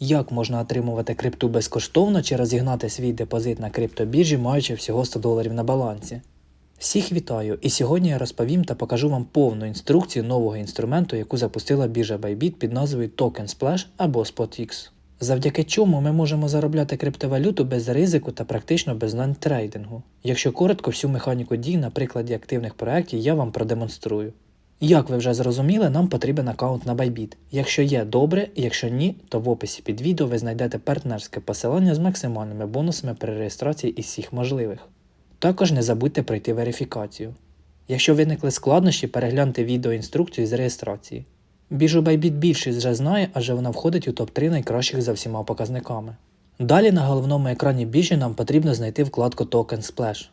Як можна отримувати крипту безкоштовно чи розігнати свій депозит на криптобіржі, маючи всього 100 доларів на балансі? Всіх вітаю! І сьогодні я розповім та покажу вам повну інструкцію нового інструменту, яку запустила біржа Bybit під назвою Token Splash або SpotX. Завдяки чому ми можемо заробляти криптовалюту без ризику та практично без знань трейдингу. Якщо коротко, всю механіку дій на прикладі активних проєктів я вам продемонструю. Як ви вже зрозуміли, нам потрібен аккаунт на Bybit. Якщо є добре, якщо ні, то в описі під відео ви знайдете партнерське посилання з максимальними бонусами при реєстрації із всіх можливих. Також не забудьте пройти верифікацію. Якщо виникли складнощі, перегляньте відео інструкцію з реєстрації. Біржу Bybit більшість вже знає, адже вона входить у топ-3 найкращих за всіма показниками. Далі на головному екрані біржі нам потрібно знайти вкладку Token Splash.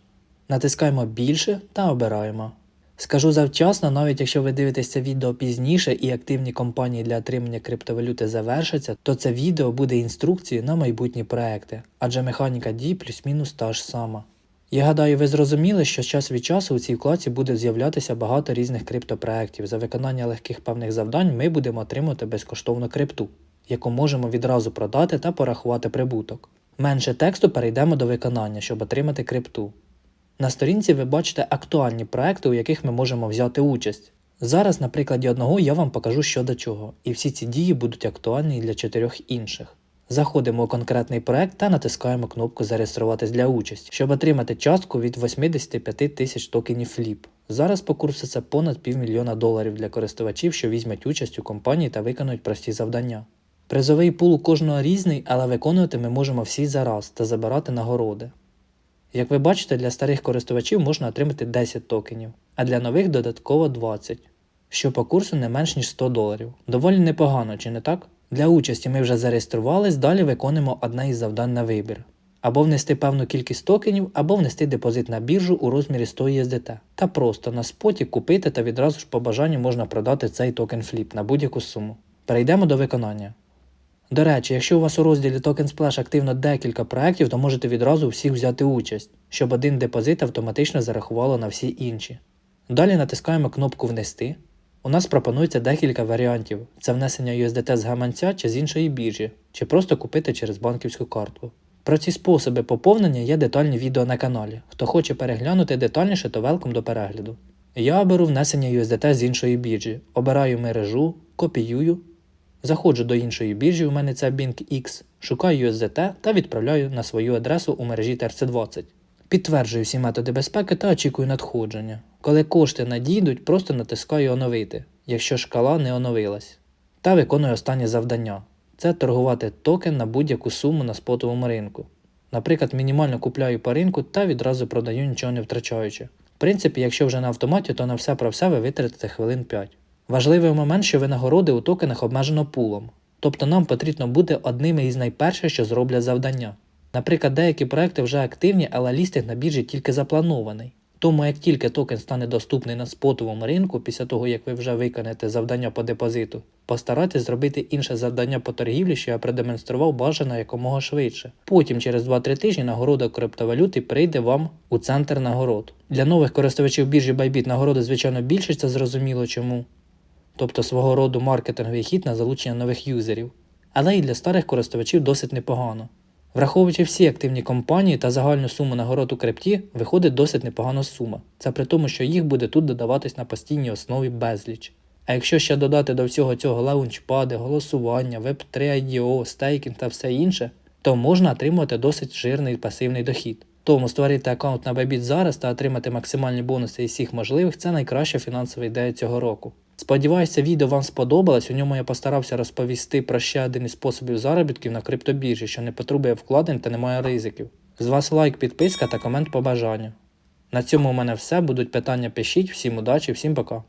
Натискаємо більше та обираємо. Скажу завчасно, навіть якщо ви дивитесь це відео пізніше і активні компанії для отримання криптовалюти завершаться, то це відео буде інструкцією на майбутні проекти, адже механіка дій плюс-мінус та ж сама. Я гадаю, ви зрозуміли, що час від часу у цій вкладці буде з'являтися багато різних криптопроєктів. За виконання легких певних завдань ми будемо отримувати безкоштовну крипту, яку можемо відразу продати та порахувати прибуток. Менше тексту перейдемо до виконання, щоб отримати крипту. На сторінці ви бачите актуальні проекти, у яких ми можемо взяти участь. Зараз, на прикладі одного, я вам покажу що до чого, і всі ці дії будуть актуальні для чотирьох інших. Заходимо у конкретний проект та натискаємо кнопку Зареєструватись для участі, щоб отримати частку від 85 тисяч токенів FLIP. Зараз по курсу це понад півмільйона доларів для користувачів, що візьмуть участь у компанії та виконують прості завдання. Призовий пул у кожного різний, але виконувати ми можемо всі зараз та забирати нагороди. Як ви бачите, для старих користувачів можна отримати 10 токенів, а для нових додатково 20, що по курсу не менш ніж 100 доларів. Доволі непогано, чи не так? Для участі ми вже зареєструвались, далі виконуємо одне із завдань на вибір. Або внести певну кількість токенів, або внести депозит на біржу у розмірі 100 USDT. Та просто на споті купити та відразу ж по бажанню можна продати цей токен фліп на будь-яку суму. Перейдемо до виконання. До речі, якщо у вас у розділі Token Splash активно декілька проєктів, то можете відразу всіх взяти участь, щоб один депозит автоматично зарахувало на всі інші. Далі натискаємо кнопку Внести. У нас пропонується декілька варіантів: це внесення USDT з гаманця чи з іншої біржі, чи просто купити через банківську картку. Про ці способи поповнення є детальні відео на каналі. Хто хоче переглянути детальніше, то велком до перегляду. Я беру внесення USDT з іншої біржі, обираю мережу, копіюю, заходжу до іншої біржі, у мене це BinkX, шукаю USDT та відправляю на свою адресу у мережі TRC20. Підтверджую всі методи безпеки та очікую надходження. Коли кошти надійдуть, просто натискаю оновити, якщо шкала не оновилась. Та виконую останнє завдання це торгувати токен на будь-яку суму на спотовому ринку. Наприклад, мінімально купляю по ринку та відразу продаю нічого не втрачаючи. В принципі, якщо вже на автоматі, то на все про все ви витратите хвилин 5. Важливий момент, що винагороди у токенах обмежено пулом, тобто нам потрібно бути одними із найперших, що зроблять завдання. Наприклад, деякі проекти вже активні, але лістинг на біржі тільки запланований. Тому як тільки токен стане доступний на спотовому ринку, після того як ви вже виконаєте завдання по депозиту, постарайтесь зробити інше завдання по торгівлі, що я продемонстрував бажано якомога швидше. Потім, через 2-3 тижні, нагорода криптовалюти прийде вам у центр нагород. Для нових користувачів біржі Bybit нагороди, звичайно, більше, це зрозуміло чому. Тобто свого роду маркетинговий хід на залучення нових юзерів. Але і для старих користувачів досить непогано. Враховуючи всі активні компанії та загальну суму нагород у крипті, виходить досить непогана сума. Це при тому, що їх буде тут додаватись на постійній основі безліч. А якщо ще додати до всього цього лаунчпади, голосування, Web3 IDO, стейкінг та все інше, то можна отримувати досить жирний пасивний дохід. Тому створити аккаунт на Bybit зараз та отримати максимальні бонуси із всіх можливих це найкраща фінансова ідея цього року. Сподіваюся, відео вам сподобалось. У ньому я постарався розповісти про ще один із способів заробітків на криптобіржі, що не потребує вкладень та не має ризиків. З вас лайк, підписка та комент по бажанню. На цьому у мене все. Будуть питання пишіть. Всім удачі, всім пока.